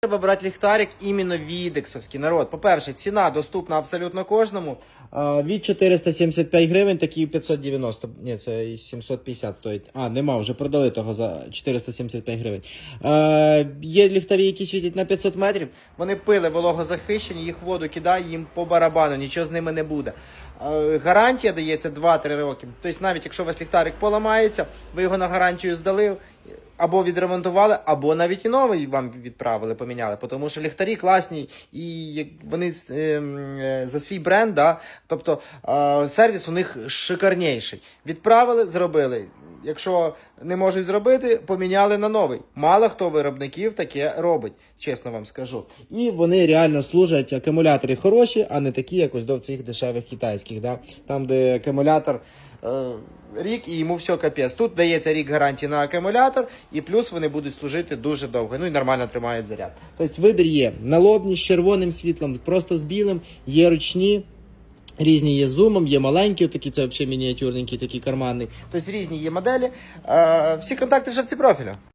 Треба брати ліхтарик іменно відексовський народ. По-перше, ціна доступна абсолютно кожному. Від 475 гривень, такі 590. Ні, це 750 стоїть. А, нема, вже продали того за 475 гривень. Є ліхтарі, які світять на 500 метрів. Вони пили вологозахищені, їх воду кидає, їм по барабану, нічого з ними не буде. Гарантія дається 2-3 роки. Тобто, навіть якщо у вас ліхтарик поламається, ви його на гарантію здали. Або відремонтували, або навіть і новий вам відправили, поміняли. Тому що ліхтарі класні, і вони ем, е, за свій бренд, да, тобто сервіс у них шикарніший. Відправили, зробили. Якщо не можуть зробити, поміняли на новий. Мало хто виробників таке робить, чесно вам скажу. І вони реально служать акумулятори хороші, а не такі, як ось до цих дешевих китайських. Да? Там, де акумулятор е, рік і йому все капець. Тут дається рік гарантії на акумулятор, і плюс вони будуть служити дуже довго. Ну і нормально тримають заряд. Тобто вибір є налобні з червоним світлом, просто з білим, є ручні. Різні є з зумом, є маленькі, такі це взагалі мініатюрненькі, такі карманні. Тобто різні є моделі. Е, всі контакти вже в ці профіля.